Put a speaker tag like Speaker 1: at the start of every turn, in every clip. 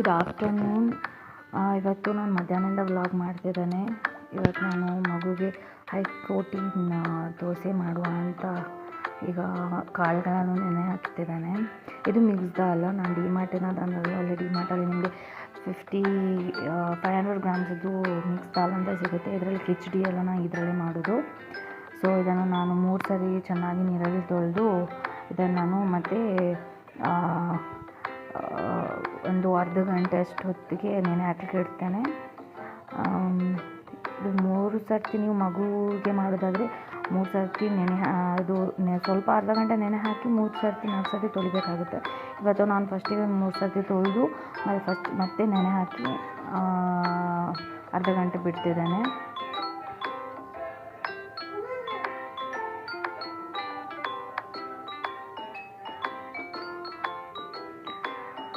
Speaker 1: Good afternoon ಇವತ್ತು ನಾನು ಮಧ್ಯಾಹ್ನದಿಂದ ವ್ಲಾಗ್ ಮಾಡ್ತಿದ್ದಾನೆ. ಇವತ್ತು ನಾನು ಮಗುಗೆ ಹೈ ಪ್ರೋಟೀನ್ ದೋಸೆ ಮಾಡುವ ಅಂತ ಈಗ ಕಾಳುಗಳನ್ನು ನೆನೆ ಹಾಕ್ತಿದ್ದಾನೆ ಇದು ಮಿಕ್ಸ್ ಅಲ್ಲ, ನಾನು ಡಿ ತಂದದ್ದು ಅಲ್ಲಿ ಡಿಮಾರ್ಟಲ್ಲಿ ನಿಮಗೆ ಫಿಫ್ಟಿ ಫೈವ್ ಹಂಡ್ರೆಡ್ ಗ್ರಾಮ್ಸಿದ್ದು ಮಿಕ್ಸ್ ದಾಲ್ ಅಂತ ಸಿಗುತ್ತೆ. ಇದರಲ್ಲಿ ಕಿಚಡಿ ಎಲ್ಲ ನಾನು ಇದರಲ್ಲೇ ಮಾಡೋದು. ಸೊ ಇದನ್ನು ನಾನು ಮೂರು ಸರಿ ಚೆನ್ನಾಗಿ ನೀರಲ್ಲಿ ತೊಳೆದು, ಇದನ್ನು ನಾನು ಮತ್ತೆ ಒಂದು ಅರ್ಧ ಗಂಟೆ ಅಷ್ಟು ಹೊತ್ತಿಗೆ ನೆನೆ ಹಾಕ್ಲಿಕ್ಕೆ ಇಡ್ತೇನೆ. ಇದು ಮೂರು ಸರ್ತಿ ನೀವು ಮಗುವಿಗೆ ಮಾಡೋದಾದರೆ ಮೂರು ಸರ್ತಿ ನೆನೆ ಅದು ನೆ, ಸ್ವಲ್ಪ ಅರ್ಧ ಗಂಟೆ ನೆನೆ ಹಾಕಿ ಮೂರು ಸರ್ತಿ ನಾಲ್ಕು ಸರ್ತಿ ತೊಳಿಬೇಕಾಗುತ್ತೆ. ಇವತ್ತು ನಾನು ಫಸ್ಟಿಗೆ ಮೂರು ಸರ್ತಿ ತೊಳೆದು ಮತ್ತು ಫಸ್ಟ್ ಮತ್ತೆ ನೆನೆ ಹಾಕಿ ಅರ್ಧ ಗಂಟೆ ಬಿಡ್ತಿದ್ದೇನೆ.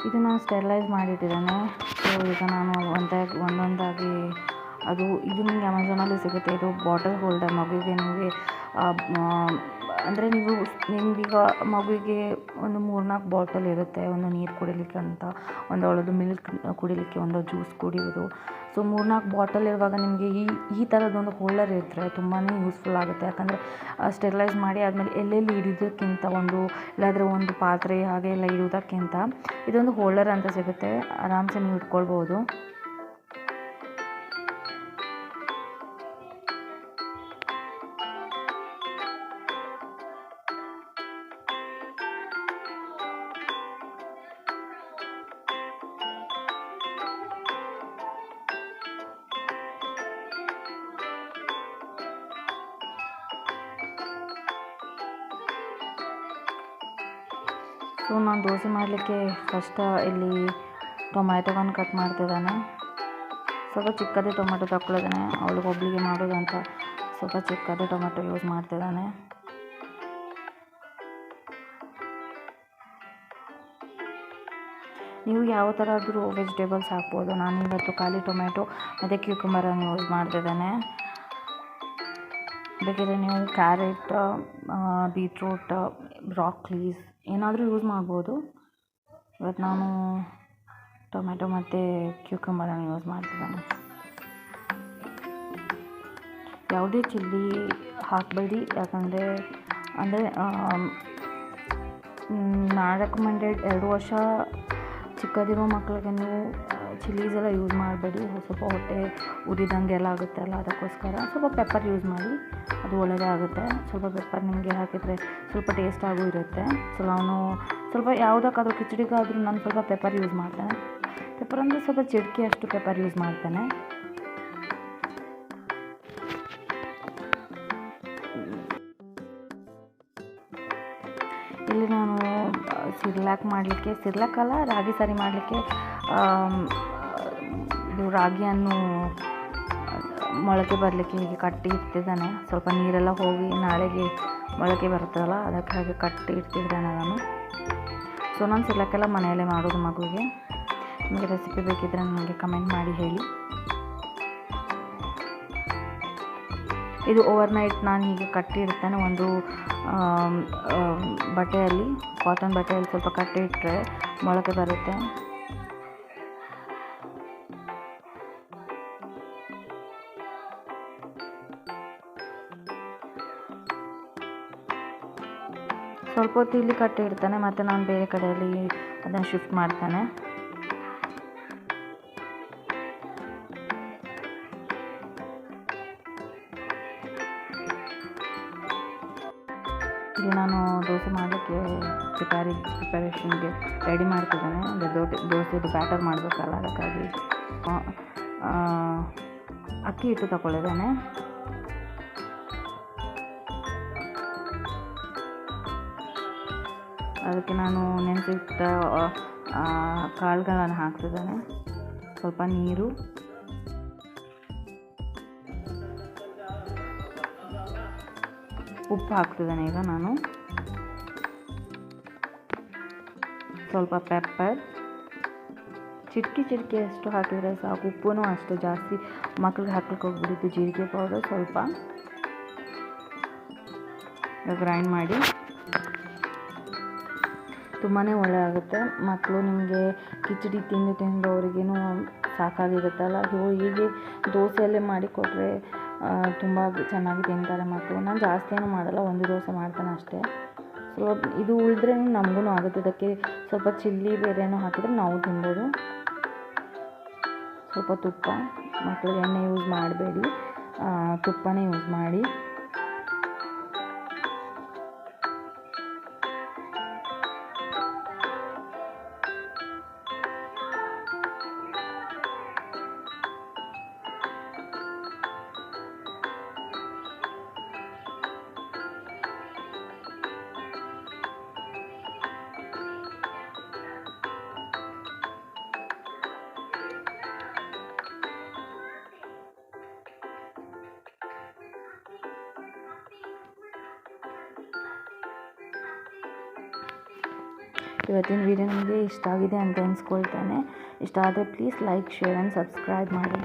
Speaker 1: ಇದು ನಾನು ಸ್ಟೆರಿಲೈಸ್ ಮಾಡಿಟ್ಟಿದ್ದೇನೆ ಸೊ ಈಗ ನಾನು ಒಂದಾಗಿ, ಒಂದೊಂದಾಗಿ ಅದು ಇದು ನಿಮಗೆ ಅಮೆಝಾನಲ್ಲಿ ಸಿಗುತ್ತೆ. ಇದು ಬಾಟಲ್ ಹೋಲ್ಡರ್ ಮಗುವಿಗೆ ನಿಮಗೆ ಅಂದರೆ ನೀವು ನಿಮಗೀಗ ಮಗುವಿಗೆ ಒಂದು ಮೂರ್ನಾಲ್ಕು ಬಾಟಲ್ ಇರುತ್ತೆ, ಒಂದು ನೀರು ಕುಡಿಲಿಕ್ಕೆ ಅಂತ, ಒಂದು ಅವಳದು ಮಿಲ್ಕ್ ಕುಡಿಲಿಕ್ಕೆ ಒಂದು ಜ್ಯೂಸ್ ಕುಡಿಯೋದು ಸೊ ಮೂರ್ನಾಲ್ಕು ಬಾಟಲ್ ಇರುವಾಗ ನಿಮಗೆ ಈ ಈ ಥರದೊಂದು ಹೋಲ್ಡರ್ ಇದ್ದರೆ ತುಂಬಾ ಯೂಸ್ಫುಲ್ ಆಗುತ್ತೆ. ಯಾಕಂದರೆ ಸ್ಟೆರಿಲೈಸ್ ಮಾಡಿ ಆದಮೇಲೆ ಎಲ್ಲೆಲ್ಲಿ ಇಡೋದಕ್ಕಿಂತ ಒಂದು, ಇಲ್ಲಾದರೆ ಒಂದು ಪಾತ್ರೆ ಹಾಗೆ ಎಲ್ಲ ಇಡೋದಕ್ಕಿಂತ ಇದೊಂದು ಹೋಲ್ಡರ್ ಅಂತ ಸಿಗುತ್ತೆ. ಆರಾಮ್ಸೆ ನೀವು ಇಟ್ಕೊಳ್ಬೋದು. ಸೊ ನಾನು ದೋಸೆ ಮಾಡಲಿಕ್ಕೆ ಫಸ್ಟ್ ಇಲ್ಲಿ ಟೊಮ್ಯಾಟೊವನ್ನು ಕಟ್ ಮಾಡ್ತಿದ್ದಾನೆ. ಸ್ವಲ್ಪ ಚಿಕ್ಕದೇ ಟೊಮೆಟೊ ತಕ್ಕೊಳ್ಳೋದಾನೆ ಅವಳಿಗೆ ಒಬ್ಳಿಗೆ ಮಾಡೋದಂತ ಸ್ವಲ್ಪ ಚಿಕ್ಕದೇ ಟೊಮೆಟೊ ಯೂಸ್ ಮಾಡ್ತಿದ್ದಾನೆ. ನೀವು ಯಾವ ಥರ ಆದರೂ ವೆಜಿಟೇಬಲ್ಸ್ ಹಾಕ್ಬೋದು. ನಾನು ಇವತ್ತು ಖಾಲಿ ಟೊಮೆಟೊ ಮತ್ತು ಕ್ಯೂಕಂಬರನ್ನು ಯೂಸ್ ಮಾಡ್ತಿದ್ದಾನೆ. ಬೇಕಿದ್ರೆ ನೀವು ಕ್ಯಾರೆಟ್ ಬೀಟ್ರೂಟ್, ಬ್ರಾಕ್ಲೀಸ್ ಏನಾದರೂ ಯೂಸ್ ಮಾಡ್ಬೋದು. ಇವತ್ತು ನಾನು ಟೊಮೆಟೊ ಮತ್ತು ಕ್ಯೂಕಂಬರನ್ನ ಯೂಸ್ ಮಾಡ್ತಿದ್ದಾನೆ. ಯಾವುದೇ ಚಿಲ್ಲಿ ಹಾಕಬೇಡಿ. ಯಾಕಂದರೆ, ಅಂದರೆ ನಾನು ರೆಕಮೆಂಡೆಡ್ ಎರಡು ವರ್ಷ ಚಿಕ್ಕದಿರೋ ಮಕ್ಕಳಿಗೆ ನೀವು ಚಿಲ್ಲೀಸ್ ಎಲ್ಲ ಯೂಸ್ ಮಾಡಬೇಡಿ. ಸ್ವಲ್ಪ ಹೊಟ್ಟೆ ಉರಿದಂಗೆ ಎಲ್ಲ ಆಗುತ್ತಲ್ಲ ಅದಕ್ಕೋಸ್ಕರ ಸ್ವಲ್ಪ ಪೆಪ್ಪರ್ ಯೂಸ್ ಮಾಡಿ, ಅದು ಒಳ್ಳೆಯದೇ ಆಗುತ್ತೆ. ಸ್ವಲ್ಪ ಪೆಪ್ಪರ್ ನಿಮಗೆ ಹಾಕಿದರೆ ಸ್ವಲ್ಪ ಟೇಸ್ಟ್ ಆಗೂ ಇರುತ್ತೆ. ಸೊ ನಾನು ಸ್ವಲ್ಪ ಯಾವುದಕ್ಕಾದ್ರೂ ಕಿಚಡಿಗಾದರೂ ನಾನು ಸ್ವಲ್ಪ ಪೆಪ್ಪರ್ ಯೂಸ್ ಮಾಡ್ತೇನೆ. ಪೆಪ್ಪರ್ ಅಂದರೆ ಸ್ವಲ್ಪ ಚಿಟಕಿ ಅಷ್ಟು ಪೆಪ್ಪರ್ ಯೂಸ್ ಮಾಡ್ತೇನೆ. ಸಿರ್ಲಾಕ್ ಮಾಡಲಿಕ್ಕೆ ಸಿರ್ಲಾಕ್ ಅಲ್ಲ ರಾಗಿ ಸರಿ ಮಾಡಲಿಕ್ಕೆ ಇದು ರಾಗಿಯನ್ನು ಮೊಳಕೆ ಬರಲಿಕ್ಕೆ ಹೀಗೆ ಕಟ್ಟಿ ಇಡ್ತಿದ್ದಾನೆ ಸ್ವಲ್ಪ ನೀರೆಲ್ಲ ಹೋಗಿ ನಾಳೆಗೆ ಮೊಳಕೆ ಬರುತ್ತಲ್ಲ ಅದಕ್ಕೆ ಹಾಗೆ ಕಟ್ಟಿ ಇಡ್ತಿದ್ದಾನೆ ನಾನು. ಸೊ, ನಾನು ಸಿರ್ಲಾಕೆಲ್ಲ ಮನೆಯಲ್ಲೇ ಮಾಡೋದು ಮಗುವಿಗೆ. ನಿಮಗೆ ರೆಸಿಪಿ ಬೇಕಿದ್ದರೆ ನನಗೆ ಕಮೆಂಟ್ ಮಾಡಿ ಹೇಳಿ. ಇದು ಓವರ್ನೈಟ್ ನಾನು ಹೀಗೆ ಕಟ್ಟಿ ಇಡ್ತೇನೆ ಒಂದು ಬಟ್ಟೆಯಲ್ಲಿ ಕಾಟನ್ ಬಟ್ಟೆಯಲ್ಲಿ ಸ್ವಲ್ಪ ಕಟ್ಟಿ ಇಟ್ಟರೆ ಮೊಳಕೆ ಬರುತ್ತೆ. ಸ್ವಲ್ಪ ಹೊತ್ತು ಇಲ್ಲಿ ಕಟ್ಟಿ ಇಡ್ತಾನೆ ಮತ್ತು ನಾನು ಬೇರೆ ಕಡೆಯಲ್ಲಿ ಅದನ್ನು ಶಿಫ್ಟ್ ಮಾಡ್ತೇನೆ. ಇಲ್ಲಿ ನಾನು ದೋಸೆ ಮಾಡಲಿಕ್ಕೆ ಪ್ರಿಪೇರಿ ಪ್ರಿಪರೇಷನ್ಗೆ ರೆಡಿ ಮಾಡ್ತಿದ್ದೇನೆ. ಅಂದರೆ ದೋಟೆ ದೋಸೆದು ಬ್ಯಾಟರ್ ಮಾಡಬೇಕಲ್ಲ, ಅದಕ್ಕಾಗಿ. ಅಕ್ಕಿ ಹಿಟ್ಟು ತಗೊಳ್ಳಿದ್ದೇನೆ ಅದಕ್ಕೆ ನಾನು ನೆನೆಸಿಟ್ಟ ಕಾಳುಗಳನ್ನು ಹಾಕ್ತಿದ್ದೇನೆ. ಸ್ವಲ್ಪ ನೀರು. ಉಪ್ಪು ಹಾಕ್ತಿದ್ದೇನೆ ಈಗ ನಾನು. ಸ್ವಲ್ಪ ಪೆಪ್ಪರ್ ಚಿಟಕಿ ಚಿಟಕಿ ಅಷ್ಟು ಹಾಕಿದರೆ ಸಾಕು. ಉಪ್ಪು ಅಷ್ಟು ಜಾಸ್ತಿ. ಮಕ್ಳಿಗೆ ಹಾಕ್ಲಿಕ್ಕೆ ಹೋಗ್ಬಿಟ್ಟಿದ್ದು ಜೀರಿಗೆ ಪೌಡರ್ ಸ್ವಲ್ಪ. ಗ್ರೈಂಡ್ ಮಾಡಿ. ತುಂಬಾ ಒಳ್ಳೆ ಆಗುತ್ತೆ. ಮಕ್ಕಳು ನಿಮಗೆ ಕಿಚಡಿ ತಿಂದು ತಿಂದು ಅವ್ರಿಗೇನು ಸಾಕಾಗಿರುತ್ತಲ್ಲ. ಹೀಗೆ ದೋಸೆಯಲ್ಲೇ ಮಾಡಿಕೊಟ್ರೆ ತುಂಬ ಚೆನ್ನಾಗಿ ತಿಂತಾರೆ ಮಕ್ಕಳು ನಾನು ಜಾಸ್ತಿ ಏನು ಮಾಡಲ್ಲ, ಒಂದು ದೋಸೆ ಮಾಡ್ತಾನೆ ಅಷ್ಟೇ. ಸೊ ಇದು ಉಳಿದ್ರೆ ನಮಗೂ ಆಗುತ್ತೆ. ಇದಕ್ಕೆ ಸ್ವಲ್ಪ ಚಿಲ್ಲಿ ಬೇರೆನೂ ಹಾಕಿದ್ರೆ ನಾವು ತಿನ್ಬೋದು. ಸ್ವಲ್ಪ ತುಪ್ಪ. ಮಕ್ಕಳಿಗೆ ಎಣ್ಣೆ ಯೂಸ್ ಮಾಡಬೇಡಿ. ತುಪ್ಪನೇ ಯೂಸ್ ಮಾಡಿ. ಇವತ್ತಿನ ವಿಡಿಯೋ ನಿಮಗೆ ಇಷ್ಟ ಆಗಿದೆ ಅಂತ ಅನ್ಸ್ಕೊಳ್ತೇನೆ. ಇಷ್ಟ ಆದರೆ please like share and subscribe ಮಾಡಿ.